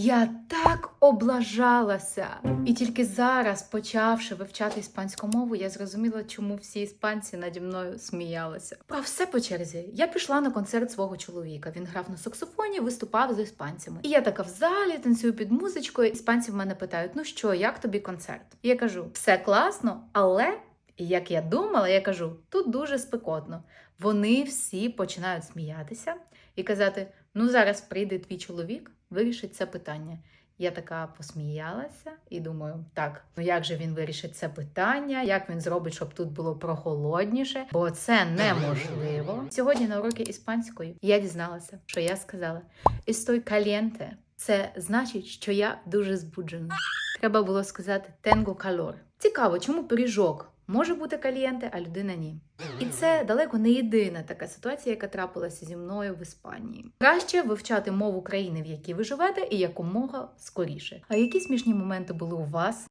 Я так облажалася. І тільки зараз, почавши вивчати іспанську мову, я зрозуміла, чому всі іспанці наді мною сміялися. Про все по черзі. Я пішла на концерт свого чоловіка. Він грав на саксофоні, виступав з іспанцями. І я така в залі танцюю під музичкою. Іспанці в мене питають: ну що, як тобі концерт? І я кажу: все класно, але. Як я думала, я кажу, тут дуже спекотно. Вони всі починають сміятися і казати: ну зараз прийде твій чоловік, вирішить це питання. Я така посміялася і думаю, так, ну як же він вирішить це питання, як він зробить, щоб тут було прохолодніше, бо це неможливо. Сьогодні на уроки іспанської я дізналася, що я сказала «Estoy caliente». Це значить, що я дуже збуджена. Треба було сказати «tengo calor». Цікаво, чому пиріжок може бути калієнте, а людина ні. І це далеко не єдина така ситуація, яка трапилася зі мною в Іспанії. Краще вивчати мову країни, в якій ви живете, і якомога скоріше. А які смішні моменти були у вас?